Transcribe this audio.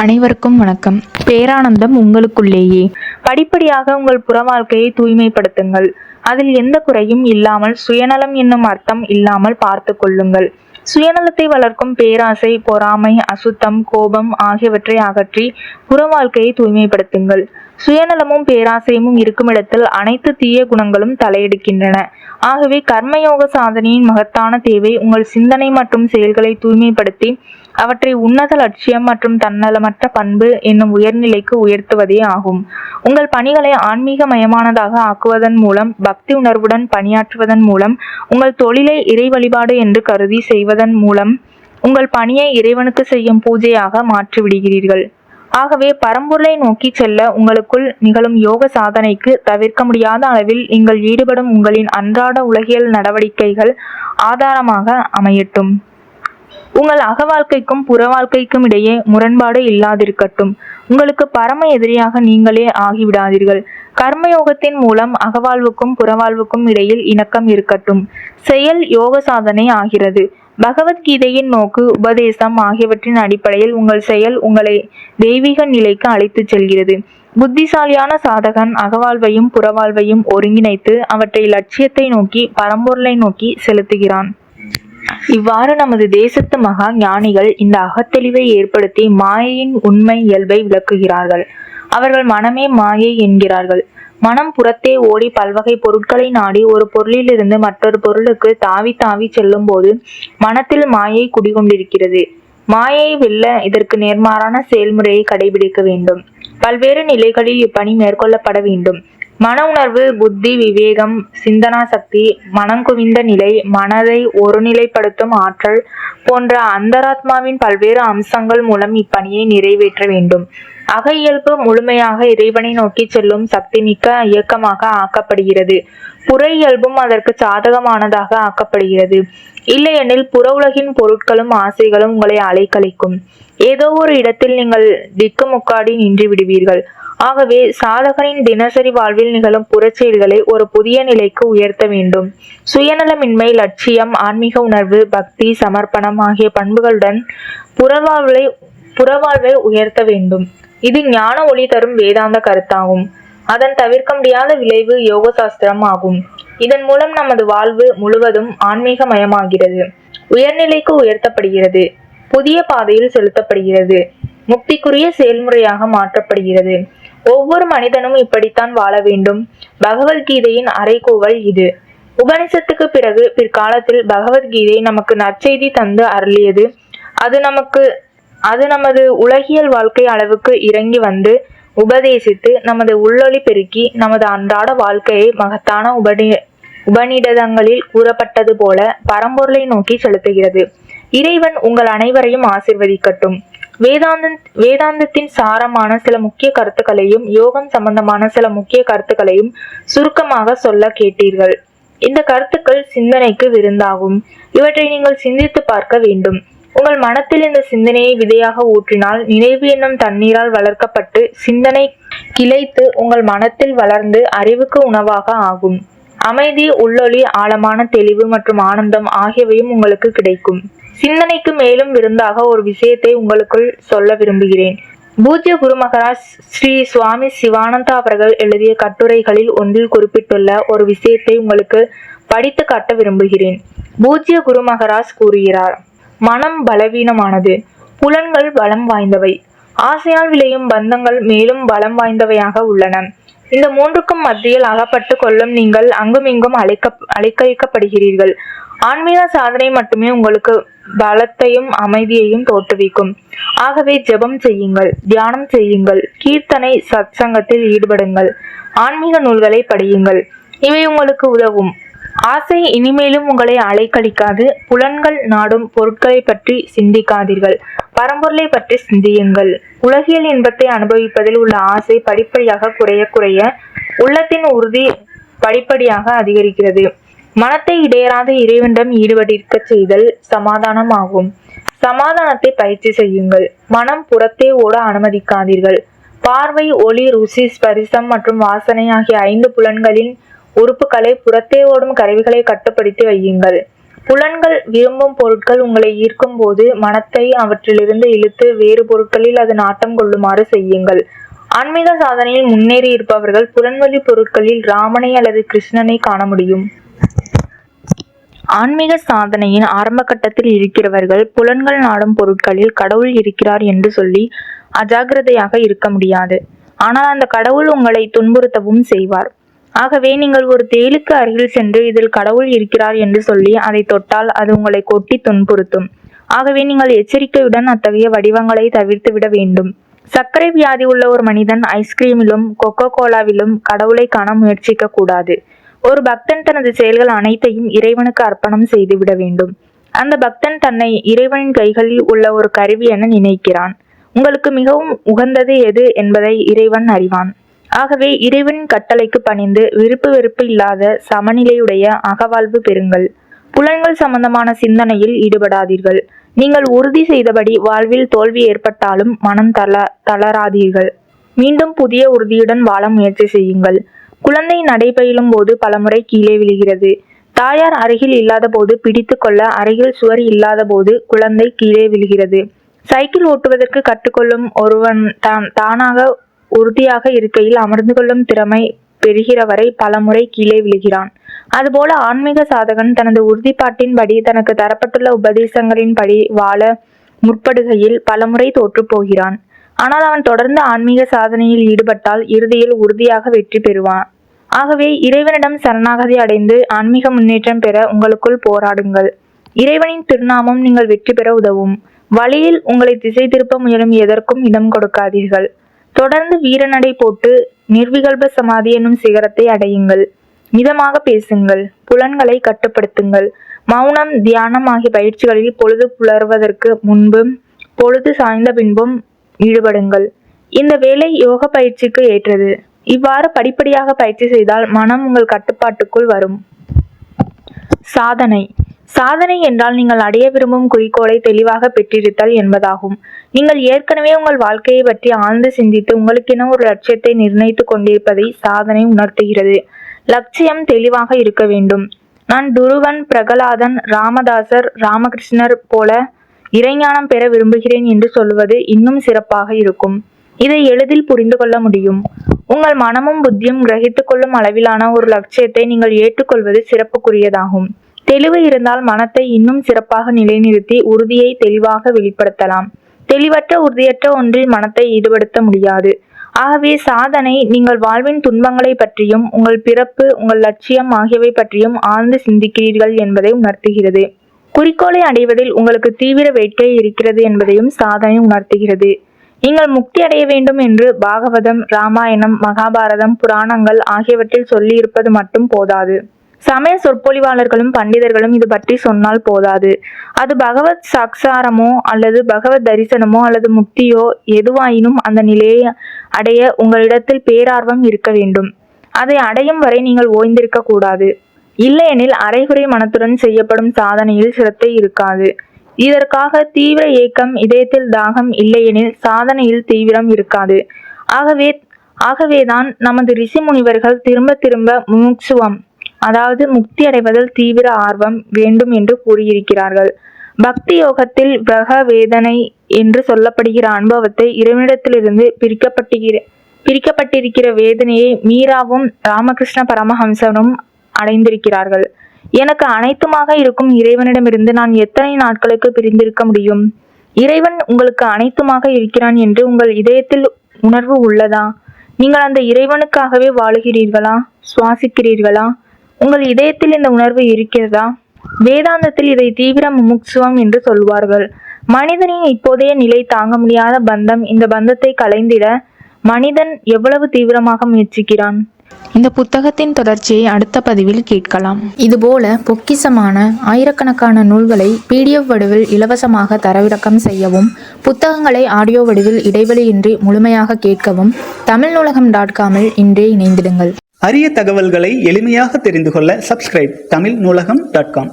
அனைவருக்கும் வணக்கம். பேரானந்தம் உங்களுக்குள்ளேயே. படிப்படியாக உங்கள் புற வாழ்க்கையை தூய்மைப்படுத்துங்கள். அதில் எந்த குறையும் இல்லாமல் சுயநலம் என்னும் அர்த்தம் இல்லாமல் பார்த்து கொள்ளுங்கள். சுயநலத்தை வளர்க்கும் பேராசை பொறாமை அசுத்தம் கோபம் ஆகியவற்றை அகற்றி புற வாழ்க்கையை தூய்மைப்படுத்துங்கள். சுயநலமும் பேராசையும் இருக்கும் இடத்தில் அனைத்து தீய குணங்களும் தலையெடுக்கின்றன. ஆகவே கர்மயோக சாதனையின் மகத்தான தேவை உங்கள் சிந்தனை மற்றும் செயல்களை தூய்மைப்படுத்தி அவற்றை உன்னத லட்சியம் மற்றும் தன்னலமற்ற பண்பு என்னும் உயர்நிலைக்கு உயர்த்துவதே ஆகும். உங்கள் பணிகளை ஆன்மீகமயமானதாக ஆக்குவதன் மூலம் பக்தி உணர்வுடன் பணியாற்றுவதன் மூலம் உங்கள் தொழிலை இறை வழிபாடு என்று கருதி செய்வதன் மூலம் உங்கள் பணியை இறைவனுக்கு செய்யும் பூஜையாக மாற்றிவிடுகிறீர்கள். ஆகவே பரம்பொருளை நோக்கி செல்ல உங்களுக்குள் நிகழும் யோக சாதனைக்கு தவிர்க்க முடியாத அளவில் நீங்கள் ஈடுபடும் உங்களின் அன்றாட உலகியல் நடவடிக்கைகள் ஆதாரமாக அமையட்டும். உங்கள் அக வாழ்க்கைக்கும் புற வாழ்க்கைக்கும் இடையே முரண்பாடு இல்லாதிருக்கட்டும். உங்களுக்கு பரம எதிரியாக நீங்களே ஆகிவிடாதீர்கள். கர்மயோகத்தின் மூலம் அகவாழ்வுக்கும் புறவாழ்வுக்கும் இடையில் இணக்கம் இருக்கட்டும். செயல் யோக சாதனை ஆகிறது. பகவத்கீதையின் நோக்கு உபதேசம் ஆகியவற்றின் அடிப்படையில் உங்கள் செயல் உங்களை தெய்வீக நிலைக்கு அழைத்துச் செல்கிறது. புத்திசாலியான சாதகன் அகவாழ்வையும் புறவாழ்வையும் ஒருங்கிணைத்து அவற்றை லட்சியத்தை நோக்கி பரம்பொருளை நோக்கி செலுத்துகிறான். இவ்வாறு நமது தேசத்து மகா ஞானிகள் இந்த அகத்தெளிவை ஏற்படுத்தி மாயையின் உண்மை இயல்பை விளக்குகிறார்கள். அவர்கள் மனமே மாயை என்கிறார்கள். மனம் புறத்தே ஓடி பல்வகை பொருட்களை நாடி ஒரு பொருளிலிருந்து மற்றொரு பொருளுக்கு தாவி தாவி செல்லும் போது மனத்தில் மாயை குடிகொண்டிருக்கிறது. மாயை வெல்ல இதற்கு நேர்மாறான செயல்முறையை கடைபிடிக்க வேண்டும். பல்வேறு நிலைகளில் இப்பணி மேற்கொள்ளப்பட வேண்டும். மன உணர்வு புத்தி விவேகம் சிந்தனா சக்தி மனம் குவிந்த நிலை மனதை ஒருநிலைப்படுத்தும் ஆற்றல் போன்ற அந்தராத்மாவின் பல்வேறு அம்சங்கள் மூலம் இப்பணியை நிறைவேற்ற வேண்டும். அக இயல்பு முழுமையாக இறைவனை நோக்கி செல்லும் சக்திமிக்க இயக்கமாக ஆக்கப்படுகிறது. புற இயல்பும் அதற்கு சாதகமானதாக ஆக்கப்படுகிறது. இல்லையெனில் புற உலகின் பொருட்களும் ஆசைகளும் உங்களை அலைக்கழிக்கும். ஏதோ ஒரு இடத்தில் நீங்கள் திக்குமுக்காடி நின்று விடுவீர்கள். ஆகவே சாதகனின் தினசரி வாழ்வில் நிகழும் புறச்செயல்களை ஒரு புதிய நிலைக்கு உயர்த்த வேண்டும். சுயநலமின்மை லட்சியம் ஆன்மீக உணர்வு பக்தி சமர்ப்பணம் ஆகிய பண்புகளுடன் புறவாழ்வை புறவாழ்வை உயர்த்த வேண்டும். இது ஞான ஒளி தரும் வேதாந்த கருத்தாகும். அதன் தவிர்க்க முடியாத விளைவு யோக சாஸ்திரம் ஆகும். இதன் மூலம் நமது வாழ்வு முழுவதும் ஆன்மீகமயமாகிறது. உயர்நிலைக்கு உயர்த்தப்படுகிறது. புதிய பாதையில் செலுத்தப்படுகிறது. முக்திக்குரிய செயல்முறையாக மாற்றப்படுகிறது. ஒவ்வொரு மனிதனும் இப்படித்தான் வாழ வேண்டும். பகவத்கீதையின் அறைகூவல் இது. உபனிஷத்துக்கு பிறகு பிற்காலத்தில் பகவத்கீதை நமக்கு நற்செய்தி தந்து அருளியது. அது நமக்கு அது நமது உலகியல் வாழ்க்கை அளவுக்கு இறங்கி வந்து உபதேசித்து நமது உள்ளொளி பெருக்கி நமது அன்றாட வாழ்க்கையை மகத்தான உபநி உபநிடதங்களில் கூறப்பட்டது போல பரம்பொருளை நோக்கி செலுத்துகிறது. இறைவன் உங்கள் அனைவரையும் ஆசிர்வதிக்கட்டும். வேதாந்த வேதாந்தத்தின் சாரமான சில முக்கிய கருத்துக்களையும் யோகம் சம்பந்தமான சில முக்கிய கருத்துக்களையும் சுருக்கமாக சொல்ல கேட்டீர்கள். இந்த கருத்துக்கள் சிந்தனைக்கு விருந்தாகும். இவற்றை நீங்கள் சிந்தித்து பார்க்க வேண்டும். உங்கள் மனத்தில் இந்த சிந்தனையை விதையாக ஊற்றினால் நினைவு என்னும் தண்ணீரால் வளர்க்கப்பட்டு சிந்தனை கிளைத்து உங்கள் மனத்தில் வளர்ந்து அறிவுக்கு உணவாக ஆகும். அமைதி உள்ளொளி ஆழமான தெளிவு மற்றும் ஆனந்தம் ஆகியவையும் உங்களுக்கு கிடைக்கும். சிந்தனைக்கு மேலும் விருந்தாக ஒரு விஷயத்தை உங்களுக்குள் சொல்ல விரும்புகிறேன். பூஜ்ய குரு மகராஜ் ஸ்ரீ சுவாமி சிவானந்தா அவர்கள் எழுதிய கட்டுரைகளில் ஒன்றில் குறிப்பிட்டுள்ள ஒரு விஷயத்தை உங்களுக்கு படித்து காட்ட விரும்புகிறேன். பூஜ்ய குரு மகராஜ் கூறுகிறார் மனம் பலவீனமானது புலன்கள் பலம் வாய்ந்தவை. ஆசையால் விளையும் பந்தங்கள் மேலும் பலம் வாய்ந்தவையாக உள்ளன. இந்த மூன்றுக்கும் மத்தியில் அகப்பட்டு கொள்ளும் நீங்கள் அங்குமிங்கும் அழைக்க அழைக்கழிக்கப்படுகிறீர்கள் ஆன்மீக சாதனை மட்டுமே உங்களுக்கு பலத்தையும் அமைதியையும் தோற்றுவிக்கும். ஆகவே ஜெபம் செய்யுங்கள் தியானம் செய்யுங்கள் கீர்த்தனை சத்சங்கத்தில் ஈடுபடுங்கள் ஆன்மீக நூல்களை படியுங்கள். இவை உங்களுக்கு உதவும். ஆசை இனிமேலும் உங்களை அலைக்கழிக்காது புலன்கள் நாடும் பொருட்களை பற்றி சிந்திக்காதீர்கள். பரம்பொருளை பற்றி சிந்தியுங்கள். உலகியல் இன்பத்தை அனுபவிப்பதில் உள்ள ஆசை படிப்படியாக குறைய குறைய உள்ளத்தின் உறுதி படிப்படியாக அதிகரிக்கிறது. மனத்தை இடையராத இறைவனிடம் ஈடுபட்டிருக்க செய்தல் சமாதானம் ஆகும் சமாதானத்தை பயிற்சி செய்யுங்கள். மனம் புறத்தே ஓட அனுமதிக்காதீர்கள். பார்வை ஒளி ருசி ஸ்பரிசம் மற்றும் வாசனை ஆகிய ஐந்து புலன்களின் உறுப்புகளை புறத்தே ஓடும் கருவிகளை கட்டுப்படுத்தி வையுங்கள். புலன்கள் விரும்பும் பொருட்கள் உங்களை ஈர்க்கும் போது மனத்தை அவற்றிலிருந்து இழுத்து வேறு பொருட்களில் அது நாட்டம் கொள்ளுமாறு செய்யுங்கள். ஆன்மீக சாதனையில் முன்னேறி இருப்பவர்கள் புலன்வழி பொருட்களில் ராமனை அல்லது கிருஷ்ணனை காண முடியும். ஆன்மீக சாதனையின் ஆரம்ப கட்டத்தில் இருக்கிறவர்கள் புலன்கள் நாடும் பொருட்களில் கடவுள் இருக்கிறார் என்று சொல்லி அஜாக்கிரதையாக இருக்க முடியாது. ஆனால் அந்த கடவுள் உங்களை துன்புறுத்தவும் செய்வார். ஆகவே நீங்கள் ஒரு தேளுக்கு அருகில் சென்று இதில் கடவுள் இருக்கிறார் என்று சொல்லி அதை தொட்டால் அது உங்களை கொட்டி துன்புறுத்தும். ஆகவே நீங்கள் எச்சரிக்கையுடன் அத்தகைய வடிவங்களை தவிர்த்து விட வேண்டும். சர்க்கரை வியாதி உள்ள ஒரு மனிதன் ஐஸ்கிரீமிலும் கொக்கோ கோலாவிலும் கடவுளை காண முயற்சிக்க கூடாது. ஒரு பக்தன் தனது செயல்கள் அனைத்தையும் இறைவனுக்கு அர்ப்பணம் செய்துவிட வேண்டும். அந்த பக்தன் தன்னை இறைவனின் கைகளில் உள்ள ஒரு கருவி என நினைக்கிறான். உங்களுக்கு மிகவும் உகந்தது எது என்பதை இறைவன் அறிவான். ஆகவே இறைவனின் கட்டளைக்கு பணிந்து விருப்பு வெறுப்பு இல்லாத சமநிலையுடைய அகவாழ்வு பெறுங்கள். புலன்கள் சம்பந்தமான சிந்தனையில் ஈடுபடாதீர்கள். நீங்கள் உறுதி செய்தபடி வாழ்வில் தோல்வி ஏற்பட்டாலும் மனம் தள தளராதீர்கள். மீண்டும் புதிய உறுதியுடன் வாழ முயற்சி செய்யுங்கள். குழந்தை நடைபயிலும் போது பலமுறை கீழே விழுகிறது. தாயார் அருகில் இல்லாத போது பிடித்து கொள்ள அருகில் சுவர் இல்லாத போது குழந்தை கீழே விழுகிறது. சைக்கிள் ஓட்டுவதற்கு கற்றுக்கொள்ளும் ஒருவன் தான் தானாக உறுதியாக இருக்கையில் அமர்ந்து கொள்ளும் திறமை பெறுகிற வரை பலமுறை கீழே விழுகிறான். அதுபோல ஆன்மீக சாதகன் தனது உறுதிப்பாட்டின்படி தனக்கு தரப்பட்டுள்ள உபதேசங்களின்படி வாழ முற்படுகையில் பலமுறை தோற்று போகிறான். ஆனால் அவன் தொடர்ந்து ஆன்மீக சாதனையில் ஈடுபட்டால் இறுதியில் உறுதியாக வெற்றி பெறுவான். ஆகவே இறைவனிடம் சரணாகதி அடைந்து ஆன்மீக முன்னேற்றம் பெற உங்களுக்குள் போராடுங்கள். இறைவனின் திருநாமம் நீங்கள் வெற்றி பெற உதவும். வழியில் உங்களை திசை திருப்ப முயலும் எதற்கும் இடம் கொடுக்காதீர்கள். தொடர்ந்து வீரநடை போட்டு நிர்விகல்ப சமாதி என்னும் சிகரத்தை அடையுங்கள். மிதமாக பேசுங்கள். புலன்களை கட்டுப்படுத்துங்கள். மௌனம் தியானம் ஆகிய பயிற்சிகளில் பொழுது புலர்வதற்கு முன்பும் பொழுது சாய்ந்த பின்பும் ஈடுபடுங்கள். இந்த வேலை யோக பயிற்சிக்கு ஏற்றது. இவ்வாறு படிப்படியாக பயிற்சி செய்தால் மனம் உங்கள் கட்டுப்பாட்டுக்குள் வரும். சாதனை. சாதனை என்றால் நீங்கள் அடைய விரும்பும் குறிக்கோளை தெளிவாக பெற்றிருத்தல் என்பதாகும். நீங்கள் ஏற்கனவே உங்கள் வாழ்க்கையை பற்றி ஆழ்ந்து சிந்தித்து உங்களுக்கென ஒரு லட்சியத்தை நிர்ணயித்துக் கொண்டிருப்பதை சாதனை உணர்த்துகிறது. லட்சியம் தெளிவாக இருக்க வேண்டும். நான் துருவன் பிரகலாதன் ராமதாசர் ராமகிருஷ்ணர் போல இறைஞானம் பெற விரும்புகிறேன் என்று சொல்வது இன்னும் சிறப்பாக இருக்கும். இதை எளிதில் புரிந்து கொள்ள முடியும். உங்கள் மனமும் புத்தியும் கிரகித்துக் கொள்ளும் அளவிலான ஒரு லட்சியத்தை நீங்கள் ஏற்றுக்கொள்வது சிறப்புக்குரியதாகும். தெளிவு இருந்தால் மனத்தை இன்னும் சிறப்பாக நிலைநிறுத்தி உறுதியை தெளிவாக வெளிப்படுத்தலாம். தெளிவற்ற உறுதியற்ற ஒன்றில் மனத்தை ஈடுபடுத்த முடியாது. ஆகவே சாதனை நீங்கள் வாழ்வின் துன்பங்களை பற்றியும் உங்கள் பிறப்பு உங்கள் லட்சியம் ஆகியவை பற்றியும் ஆழ்ந்து சிந்திக்கிறீர்கள் என்பதை உணர்த்துகிறது. குறிக்கோளை அடைவதில் உங்களுக்கு தீவிர வேட்கை இருக்கிறது என்பதையும் சாதனை உணர்த்துகிறது. நீங்கள் முக்தி அடைய வேண்டும் என்று பாகவதம் ராமாயணம் மகாபாரதம் புராணங்கள் ஆகியவற்றில் சொல்லியிருப்பது மட்டும் போதாது. சமய சொற்பொழிவாளர்களும் பண்டிதர்களும் இது பற்றி சொன்னால் போதாது. அது பகவத் சாக்சாரமோ அல்லது பகவத் தரிசனமோ அல்லது முக்தியோ எதுவாயினும் அந்த நிலையை அடைய உங்களிடத்தில் பேரார்வம் இருக்க வேண்டும். அதை அடையும் வரை நீங்கள் ஓய்ந்திருக்க கூடாது. இல்லையெனில் அரைகுறை மனத்துடன் செய்யப்படும் சாதனையில் சிரத்தை இருக்காது. இதற்காக தீவிர ஏக்கம் இதயத்தில் தாகம் இல்லையெனில் சாதனையில் தீவிரம் இருக்காது. ஆகவே ஆகவேதான் நமது ரிஷி முனிவர்கள் திரும்ப திரும்ப முமுட்சுவம் அதாவது முக்தி அடைவதில் தீவிர ஆர்வம் வேண்டும் என்று கூறியிருக்கிறார்கள். பக்தி யோகத்தில் பிரக வேதனை என்று சொல்லப்படுகிற அனுபவத்தை இறைவனிடத்திலிருந்து பிரிக்கப்பட்டிருக்கிற பிரிக்கப்பட்டிருக்கிற வேதனையை மீராவும் ராமகிருஷ்ண பரமஹம்சனும் அடைந்திருக்கிறார்கள். எனக்கு அனைத்துமாக இருக்கும் இறைவனிடமிருந்து நான் எத்தனை நாட்களுக்கு பிரிந்திருக்க முடியும்? இறைவன் உங்களுக்கு அனைத்துமாக இருக்கிறான் என்று உங்கள் இதயத்தில் உணர்வு உள்ளதா? நீங்கள் அந்த இறைவனுக்காகவே வாழுகிறீர்களா? சுவாசிக்கிறீர்களா? உங்கள் இதயத்தில் இந்த உணர்வு இருக்கிறதா? வேதாந்தத்தில் இதை தீவிர முமுட்சுவம் என்று சொல்வார்கள். மனிதனின் இப்போதைய நிலை தாங்க முடியாத பந்தம் இந்த பந்தத்தை கலைந்திட மனிதன் எவ்வளவு தீவிரமாக முயற்சிக்கிறான்? இந்த புத்தகத்தின் தொடர்ச்சியை அடுத்த பதிவில் கேட்கலாம். இதுபோல பொக்கிசமான ஆயிரக்கணக்கான நூல்களை பிடிஎஃப் வடிவில் இலவசமாக தரவிறக்கம் செய்யவும் புத்தகங்களை ஆடியோ வடிவில் இடைவெளியின்றி முழுமையாக கேட்கவும் தமிழ் நூலகம் டாட் காமில் இன்றே இணைந்திடுங்கள். அரிய தகவல்களை எளிமையாக தெரிந்து கொள்ள சப்ஸ்கிரைப் தமிழ் நூலகம் டாட் காம்.